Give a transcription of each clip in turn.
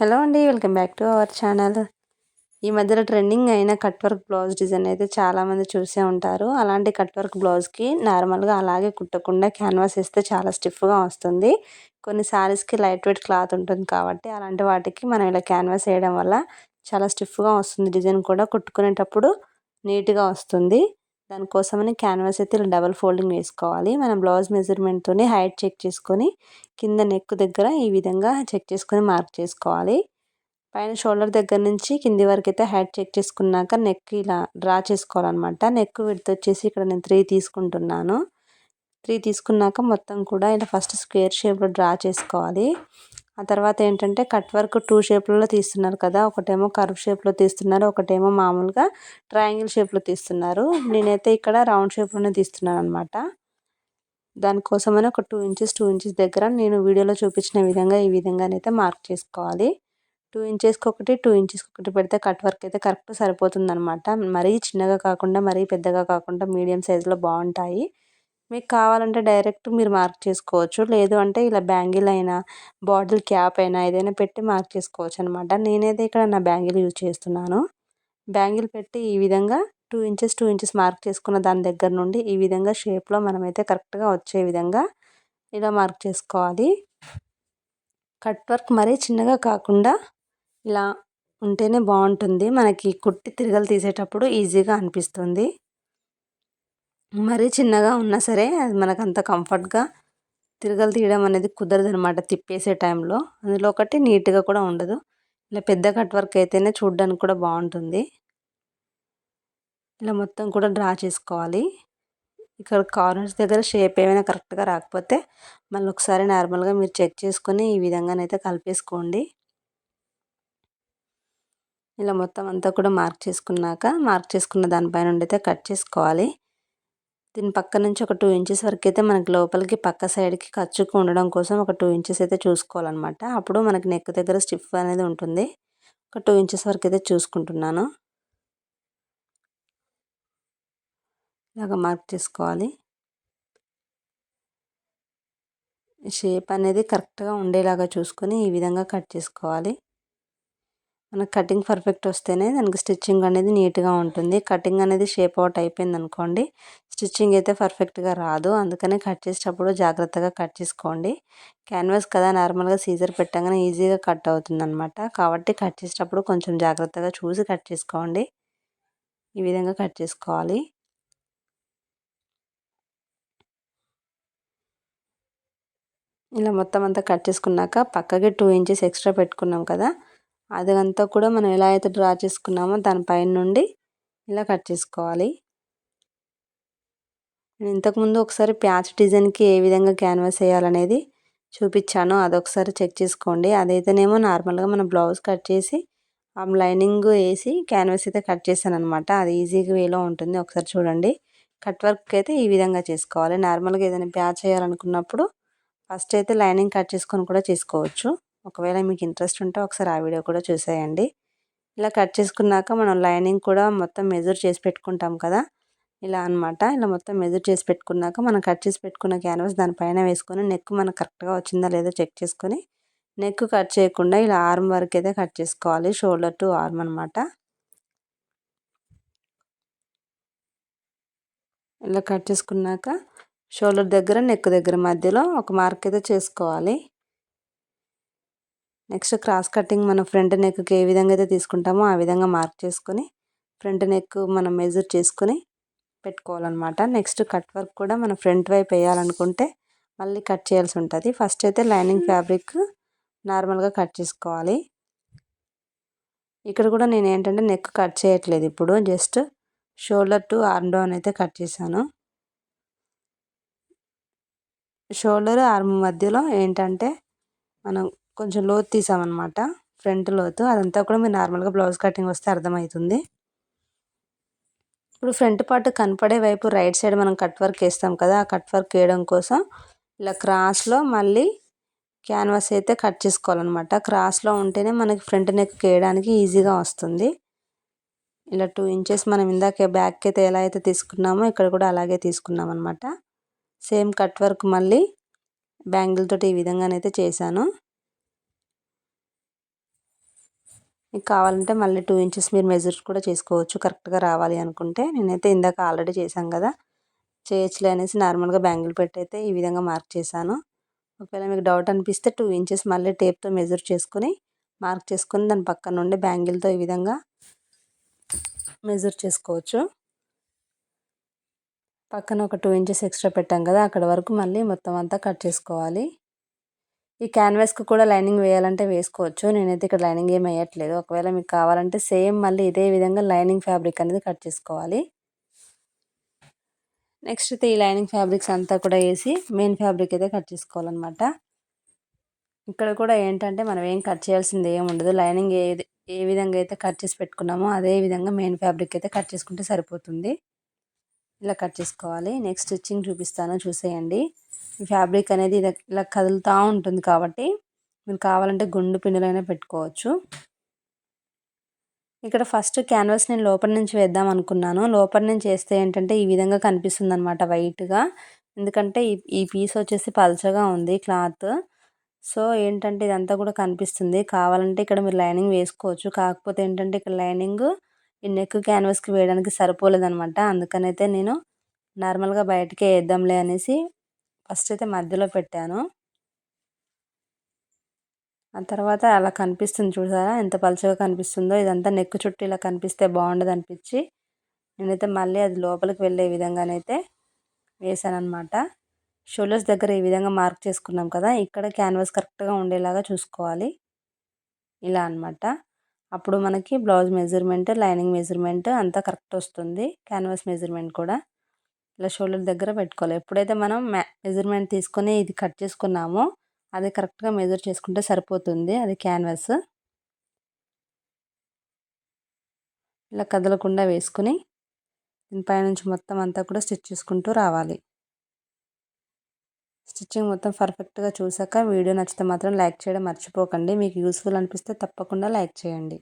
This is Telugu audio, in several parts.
హలో అండి welcome back to our channel. ఈ మధ్యలో ట్రెండింగ్ అయిన కట్ వర్క్ బ్లౌజ్ డిజైన్ అయితే చాలామంది చూసే ఉంటారు. అలాంటి కట్ వర్క్ బ్లౌజ్కి నార్మల్గా అలాగే కుట్టకుండా క్యాన్వాస్ వేస్తే చాలా స్టిఫ్గా వస్తుంది. కొన్ని శారీస్కి లైట్ వెయిట్ క్లాత్ ఉంటుంది కాబట్టి అలాంటి వాటికి మనం ఇలా క్యాన్వాస్ వేయడం వల్ల చాలా స్టిఫ్గా వస్తుంది. డిజైన్ కూడా కుట్టుకునేటప్పుడు నీట్గా వస్తుంది. దానికోసమని క్యాన్వాస్ అయితే ఇలా డబల్ ఫోల్డింగ్ వేసుకోవాలి. మనం బ్లౌజ్ మెజర్మెంట్తోనే హైట్ చెక్ చేసుకొని కింద నెక్ దగ్గర ఈ విధంగా చెక్ చేసుకొని మార్క్ చేసుకోవాలి. పైన షోల్డర్ దగ్గర నుంచి కింది వరకు అయితే హైట్ చెక్ చేసుకున్నాక నెక్ ఇలా డ్రా చేసుకోవాలన్నమాట. నెక్ విడత వచ్చేసి ఇక్కడ నేను త్రీ తీసుకుంటున్నాను. త్రీ తీసుకున్నాక మొత్తం కూడా ఇలా ఫస్ట్ స్క్వేర్ షేప్లో డ్రా చేసుకోవాలి. ఆ తర్వాత ఏంటంటే కట్ వర్క్ టూ షేప్లలో తీస్తున్నారు కదా ఒకటేమో కర్వ్ షేప్లో తీస్తున్నారు ఒకటేమో మామూలుగా ట్రయాంగిల్ షేప్లో తీస్తున్నారు. నేనైతే ఇక్కడ రౌండ్ షేప్లోనే తీస్తున్నాను అనమాట దానికోసమని ఒక టూ ఇంచెస్ టూ ఇంచెస్ దగ్గర నేను వీడియోలో చూపించిన విధంగా ఈ విధంగానైతే మార్క్ చేసుకోవాలి. టూ ఇంచెస్కి ఒకటి టూ ఇంచెస్కి ఒకటి పెడితే కట్ వర్క్ అయితే కరెక్ట్ సరిపోతుంది అనమాట మరీ చిన్నగా కాకుండా మరీ పెద్దగా కాకుండా మీడియం సైజులో బాగుంటాయి. మీకు కావాలంటే డైరెక్ట్ మీరు మార్క్ చేసుకోవచ్చు. లేదు అంటే ఇలా బ్యాంగిల్ అయినా బాటిల్ క్యాప్ అయినా ఏదైనా పెట్టి మార్క్ చేసుకోవచ్చు అనమాట నేనైతే ఇక్కడ నా బ్యాంగిల్ యూజ్ చేస్తున్నాను. బ్యాంగిల్ పెట్టి ఈ విధంగా two inches two inches mark చేసుకున్న దాని దగ్గర నుండి ఈ విధంగా షేప్లో మనమైతే కరెక్ట్గా వచ్చే విధంగా ఇలా మార్క్ చేసుకోవాలి. కట్ వర్క్ మరీ చిన్నగా కాకుండా ఇలా ఉంటేనే బాగుంటుంది. మనకి కుట్టి తిరగలు తీసేటప్పుడు ఈజీగా అనిపిస్తుంది. మరీ చిన్నగా ఉన్నా సరే అది మనకు అంత కంఫర్ట్గా తిరగలు తీయడం అనేది కుదరదు అనమాట తిప్పేసే టైంలో. అందులో ఒకటి నీట్గా కూడా ఉండదు. ఇలా పెద్ద కట్ వర్క్ అయితేనే చూడడానికి కూడా బాగుంటుంది. ఇలా మొత్తం కూడా డ్రా చేసుకోవాలి. ఇక్కడ కార్నర్స్ దగ్గర షేప్ ఏమైనా కరెక్ట్గా రాకపోతే మళ్ళీ ఒకసారి నార్మల్గా మీరు చెక్ చేసుకొని ఈ విధంగానైతే కలిపేసుకోండి. ఇలా మొత్తం అంతా కూడా మార్క్ చేసుకున్నాక మార్క్ చేసుకున్న దానిపైన అయితే కట్ చేసుకోవాలి. దీని పక్క నుంచి ఒక టూ ఇంచెస్ వరకు అయితే మనకి లోపలికి పక్క సైడ్కి ఖర్చుకు ఉండడం కోసం ఒక టూ ఇంచెస్ అయితే చూసుకోవాలన్నమాట. అప్పుడు మనకి నెక్ దగ్గర స్టిఫ్ అనేది ఉంటుంది. ఒక టూ ఇంచెస్ వరకు అయితే చూసుకుంటున్నాను. ఇలాగ మార్క్ చేసుకోవాలి. షేప్ అనేది కరెక్ట్గా ఉండేలాగా చూసుకొని ఈ విధంగా కట్ చేసుకోవాలి. మనకు కటింగ్ పర్ఫెక్ట్ వస్తేనే దానికి స్టిచ్చింగ్ అనేది నీట్గా ఉంటుంది. కటింగ్ అనేది షేప్ అవుట్ అయిపోయింది అనుకోండి స్టిచ్చింగ్ అయితే పర్ఫెక్ట్గా రాదు. అందుకనే కట్ చేసేటప్పుడు జాగ్రత్తగా కట్ చేసుకోండి. క్యాన్వాస్ కదా నార్మల్గా సీజర్ పెట్టగానే ఈజీగా కట్ అవుతుంది అనమాట కాబట్టి కట్ చేసేటప్పుడు కొంచెం జాగ్రత్తగా చూసి కట్ చేసుకోండి. ఈ విధంగా కట్ చేసుకోవాలి. ఇలా మొత్తం అంతా కట్ చేసుకున్నాక పక్కకి టూ ఇంచెస్ ఎక్స్ట్రా పెట్టుకున్నాం కదా అదంతా కూడా మనం ఎలా అయితే డ్రా చేసుకున్నామో దానిపైన నుండి ఇలా కట్ చేసుకోవాలి. నేను ఇంతకుముందు ఒకసారి ప్యాచ్ డిజైన్కి ఏ విధంగా క్యాన్వాస్ వేయాలనేది చూపించాను. అదొకసారి చెక్ చేసుకోండి. అదైతేనేమో నార్మల్గా మనం బ్లౌజ్ కట్ చేసి ఆ లైనింగ్ వేసి క్యాన్వాస్ అయితే కట్ చేశాను అనమాట అది ఈజీగా వేలో ఉంటుంది. ఒకసారి చూడండి. కట్ వర్క్ అయితే ఈ విధంగా చేసుకోవాలి. నార్మల్గా ఏదైనా ప్యాచ్ చేయాలనుకున్నప్పుడు ఫస్ట్ అయితే లైనింగ్ కట్ చేసుకొని కూడా చేసుకోవచ్చు. ఒకవేళ మీకు ఇంట్రెస్ట్ ఉంటే ఒకసారి ఆ వీడియో కూడా చూసేయండి. ఇలా కట్ చేసుకున్నాక మనం లైనింగ్ కూడా మొత్తం మెజర్ చేసి పెట్టుకుంటాం కదా? ఇలా అనమాట ఇలా మొత్తం మెజర్ చేసి పెట్టుకున్నాక మనం కట్ చేసి పెట్టుకున్న క్యాన్వాస్ దానిపైన వేసుకొని నెక్ మనకు కరెక్ట్గా వచ్చిందా లేదో చెక్ చేసుకొని నెక్ కట్ చేయకుండా ఇలా ఆర్మ్ వరకు అయితే కట్ చేసుకోవాలి. షోల్డర్ టు ఆర్మ్ అనమాట ఇలా కట్ చేసుకున్నాక షోల్డర్ దగ్గర నెక్ దగ్గర మధ్యలో ఒక మార్క్ అయితే చేసుకోవాలి. నెక్స్ట్ క్రాస్ కటింగ్ మనం ఫ్రంట్ నెక్కి ఏ విధంగా అయితే తీసుకుంటామో ఆ విధంగా మార్క్ చేసుకొని ఫ్రంట్ నెక్ మనం మెజర్ చేసుకొని పెట్టుకోవాలన్నమాట. నెక్స్ట్ కట్ వర్క్ కూడా మనం ఫ్రంట్ వైపు వేయాలనుకుంటే మళ్ళీ కట్ చేయాల్సి ఉంటుంది. ఫస్ట్ అయితే లైనింగ్ ఫ్యాబ్రిక్ నార్మల్గా కట్ చేసుకోవాలి. ఇక్కడ కూడా నేను ఏంటంటే నెక్ కట్ చేయట్లేదు ఇప్పుడు just shoulder to arm down అయితే కట్ చేశాను. షోల్డర్ ఆర్మ్ మధ్యలో ఏంటంటే మనం కొంచెం లోతు తీసామన్నమాట ఫ్రంట్ లోతు. అదంతా కూడా మీరు నార్మల్గా బ్లౌజ్ కటింగ్ వస్తే అర్థమవుతుంది ఇప్పుడు ఫ్రంట్ పార్ట్ కనపడే వైపు రైట్ సైడ్ మనం కట్ వర్క్ వేస్తాం కదా ఆ కట్ వర్క్ వేయడం కోసం ఇలా క్రాస్లో మళ్ళీ క్యాన్వాస్ అయితే కట్ చేసుకోవాలన్నమాట. క్రాస్లో ఉంటేనే మనకి ఫ్రంట్ నెక్ వేయడానికి ఈజీగా వస్తుంది. ఇలా టూ ఇంచెస్ మనం ఇందాక బ్యాక్ అయితే ఎలా అయితే తీసుకున్నామో ఇక్కడ కూడా అలాగే తీసుకున్నాం అనమాట సేమ్ కట్ వర్క్ మళ్ళీ బ్యాంగిల్ తోటి ఈ విధంగానైతే చేశాను. మీకు కావాలంటే మళ్ళీ టూ ఇంచెస్ మీరు మెజర్ కూడా చేసుకోవచ్చు. కరెక్ట్గా రావాలి అనుకుంటే. నేనైతే ఇందాక ఆల్రెడీ చేశాను కదా. చేయొచ్చులే అనేసి నార్మల్గా బ్యాంగిల్ పెట్టి అయితే ఈ విధంగా మార్క్ చేశాను. ఒకవేళ మీకు డౌట్ అనిపిస్తే టూ ఇంచెస్ మళ్ళీ టేప్తో మెజర్ చేసుకొని మార్క్ చేసుకుని దాని పక్కన నుండి బ్యాంగిల్తో ఈ విధంగా మెజర్ చేసుకోవచ్చు. పక్కన ఒక టూ ఇంచెస్ ఎక్స్ట్రా పెట్టాం కదా. అక్కడ వరకు మళ్ళీ మొత్తం అంతా కట్ చేసుకోవాలి. ఈ క్యాన్వాస్కి కూడా లైనింగ్ వేయాలంటే వేసుకోవచ్చు. నేనైతే ఇక్కడ లైనింగ్ ఏం వేయట్లేదు. ఒకవేళ మీకు కావాలంటే సేమ్ మళ్ళీ ఇదే విధంగా లైనింగ్ ఫ్యాబ్రిక్ అనేది కట్ చేసుకోవాలి. నెక్స్ట్ అయితే ఈ లైనింగ్ ఫ్యాబ్రిక్స్ అంతా కూడా వేసి మెయిన్ ఫ్యాబ్రిక్ అయితే కట్ చేసుకోవాలన్నమాట. ఇక్కడ కూడా ఏంటంటే మనం ఏం కట్ చేయాల్సింది ఏం ఉండదు. లైనింగ్ ఏ ఏ విధంగా అయితే కట్ చేసి పెట్టుకున్నామో అదే విధంగా మెయిన్ ఫ్యాబ్రిక్ అయితే కట్ చేసుకుంటే సరిపోతుంది. ఇలా కట్ చేసుకోవాలి. నెక్స్ట్ స్టిచ్చింగ్ చూపిస్తాను. చూసేయండి. ఫ్యాబ్రిక్ అనేది ఇలా కదులుతూ ఉంటుంది కాబట్టి మీరు కావాలంటే గుండు పిండిలైనా పెట్టుకోవచ్చు. ఇక్కడ ఫస్ట్ క్యాన్వాస్ నేను లోపల నుంచి వేద్దాం అనుకున్నాను. లోపల నుంచి వేస్తే ఏంటంటే ఈ విధంగా కనిపిస్తుంది అనమాట వైట్గా. ఎందుకంటే ఈ ఈ పీస్ వచ్చేసి పల్చగా ఉంది క్లాత్. సో ఏంటంటే ఇదంతా కూడా కనిపిస్తుంది. కావాలంటే ఇక్కడ మీరు లైనింగ్ వేసుకోవచ్చు. కాకపోతే ఏంటంటే ఇక్కడ లైనింగ్ ఈ నెక్ క్యాన్వాస్కి వేయడానికి సరిపోలేదనమాట అందుకనైతే నేను నార్మల్గా బయటకే వేద్దాంలే అనేసి ఫస్ట్ అయితే మధ్యలో పెట్టాను. ఆ తర్వాత అలా కనిపిస్తుంది చూసారా? ఎంత పలుచగా కనిపిస్తుందో. ఇదంతా నెక్ చుట్టూ ఇలా కనిపిస్తే బాగుండదు అనిపించి నేనైతే మళ్ళీ అది లోపలికి వెళ్ళే విధంగానైతే వేసాను అనమాట షోల్డర్స్ దగ్గర ఈ విధంగా మార్క్ చేసుకున్నాం కదా ఇక్కడ క్యాన్వాస్ కరెక్ట్గా ఉండేలాగా చూసుకోవాలి. ఇలా అనమాట అప్పుడు మనకి బ్లౌజ్ మెజర్మెంట్ లైనింగ్ మెజర్మెంట్ అంతా కరెక్ట్ వస్తుంది క్యాన్వాస్ మెజర్మెంట్ కూడా. ఇలా షోల్డర్ దగ్గర పెట్టుకోవాలి. ఎప్పుడైతే మనం మెజర్మెంట్ తీసుకొని ఇది కట్ చేసుకున్నామో అది కరెక్ట్గా మెజర్ చేసుకుంటే సరిపోతుంది. అది క్యాన్వాస్. ఇలా కదలకుండా వేసుకుని దీనిపైనుంచి మొత్తం అంతా కూడా స్టిచ్ చేసుకుంటూ రావాలి. స్టిచ్చింగ్ మొత్తం పర్ఫెక్ట్గా చూసాక వీడియో నచ్చితే మాత్రం లైక్ చేయడం మర్చిపోకండి. మీకు యూస్ఫుల్ అనిపిస్తే తప్పకుండా లైక్ చేయండి.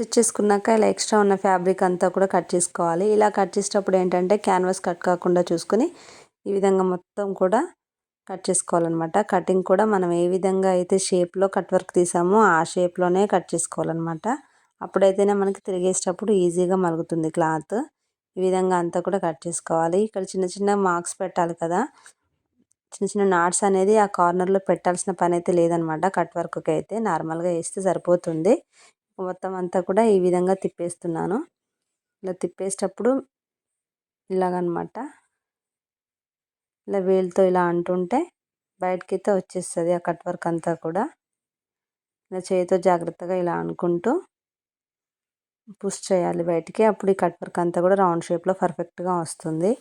స్టిచ్ చేసుకున్నాక ఇలా ఎక్స్ట్రా ఉన్న ఫ్యాబ్రిక్ అంతా కూడా కట్ చేసుకోవాలి. ఇలా కట్ చేసేటప్పుడు ఏంటంటే క్యాన్వాస్ కట్ కాకుండా చూసుకొని ఈ విధంగా మొత్తం కూడా కట్ చేసుకోవాలన్నమాట. కటింగ్ కూడా మనం ఏ విధంగా అయితే షేప్లో కట్ వర్క్ తీసామో ఆ షేప్లోనే కట్ చేసుకోవాలన్నమాట. అప్పుడైతేనే మనకి తిరిగేసేటప్పుడు ఈజీగా మలుగుతుంది క్లాత్. ఈ విధంగా అంతా కూడా కట్ చేసుకోవాలి. ఇక్కడ చిన్న చిన్న మార్క్స్ పెట్టాలి కదా. చిన్న చిన్న నాట్స్ అనేది ఆ కార్నర్లో పెట్టాల్సిన పని అయితే లేదనమాట కట్ వర్క్కి అయితే నార్మల్గా వేస్తే సరిపోతుంది. మొత్తం అంతా కూడా ఈ విధంగా తిప్పేస్తున్నాను. ఇలా తిప్పేసేటప్పుడు ఇలాగనమాట. ఇలా వేలుతో ఇలా అంటుంటే బయటకైతే వచ్చేస్తుంది ఆ కట్ వర్క్ అంతా కూడా. ఇలా చేతితో జాగ్రత్తగా ఇలా అనుకుంటూ పుష్ చేయాలి బయటికి. అప్పుడు ఈ కట్ వర్క్ అంతా కూడా రౌండ్ షేప్లో పర్ఫెక్ట్గా వస్తుంది.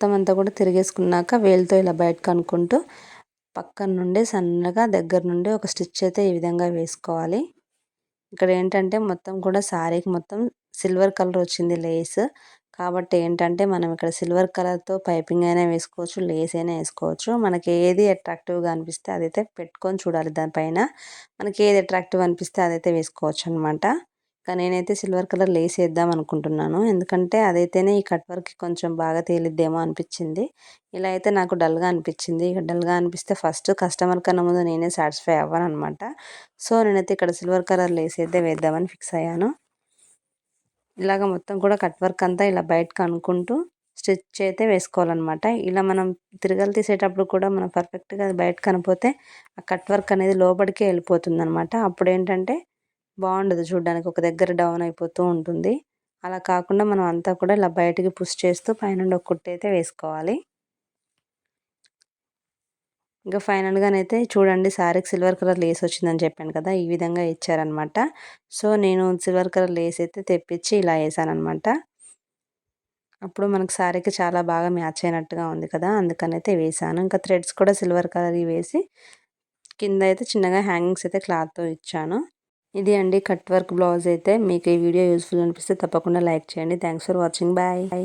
మొత్తం అంతా కూడా తిరిగేసుకున్నాక వేలుతో ఇలా బయటకు అనుకుంటూ పక్కన నుండి సన్నగా దగ్గర నుండి ఒక స్టిచ్ అయితే ఈ విధంగా వేసుకోవాలి. ఇక్కడ ఏంటంటే మొత్తం కూడా శారీకి మొత్తం సిల్వర్ కలర్ వచ్చింది లేస్. కాబట్టి ఏంటంటే మనం ఇక్కడ సిల్వర్ కలర్తో పైపింగ్ అయినా వేసుకోవచ్చు లేస్ అయినా వేసుకోవచ్చు. మనకి ఏది అట్రాక్టివ్గా అనిపిస్తే అదైతే పెట్టుకొని చూడాలి దానిపైన. మనకి ఏది అట్రాక్టివ్ అనిపిస్తే అదైతే వేసుకోవచ్చు అనమాట కానీ నేనైతే సిల్వర్ కలర్ లేస్ వేద్దాం అనుకుంటున్నాను. ఎందుకంటే అదైతేనే ఈ కట్ వర్క్ కొంచెం బాగా తేలిద్దేమో అనిపించింది. ఇలా అయితే నాకు డల్గా అనిపించింది. ఇక డల్గా అనిపిస్తే ఫస్ట్ కస్టమర్ కన్నా ముందు నేనే సాటిస్ఫై అవ్వను అనమాట సో నేనైతే ఇక్కడ సిల్వర్ కలర్ లేస్ అయితే వేద్దామని ఫిక్స్ అయ్యాను. ఇలాగ మొత్తం కూడా కట్ వర్క్ అంతా ఇలా బయటకు అనుకుంటూ స్టిచ్ అయితే వేసుకోవాలన్నమాట ఇలా మనం తిరగలు తీసేటప్పుడు కూడా మనం పర్ఫెక్ట్గా బయట కనిపోతే ఆ కట్ వర్క్ అనేది లోపలికే వెళ్ళిపోతుంది అనమాట అప్పుడు ఏంటంటే బాగుండదు చూడడానికి. ఒక దగ్గర డౌన్ అయిపోతూ ఉంటుంది. అలా కాకుండా మనం అంతా కూడా ఇలా బయటికి పుష్ చేస్తూ పైన ఒక కుట్టు అయితే వేసుకోవాలి. ఇంకా ఫైనల్గానైతే చూడండి శారీకి సిల్వర్ కలర్ లేస్ వచ్చిందని చెప్పాను కదా ఈ విధంగా ఇచ్చారనమాట సో నేను సిల్వర్ కలర్ లేస్ అయితే తెప్పించి ఇలా వేసానమాట అప్పుడు మనకు శారీకి చాలా బాగా మ్యాచ్ అయినట్టుగా ఉంది కదా అందుకనైతే వేసాను. ఇంకా థ్రెడ్స్ కూడా సిల్వర్ కలర్ వేసి కింద అయితే చిన్నగా హ్యాంగింగ్స్ అయితే క్లాత్తో ఇచ్చాను. ఇది అండి కట్ వర్క్ బ్లౌజ్ అయితే. మీకు ఈ వీడియో యూస్ఫుల్ అనిపిస్తే తప్పకుండా లైక్ చేయండి. Thanks for watching. బాయ్.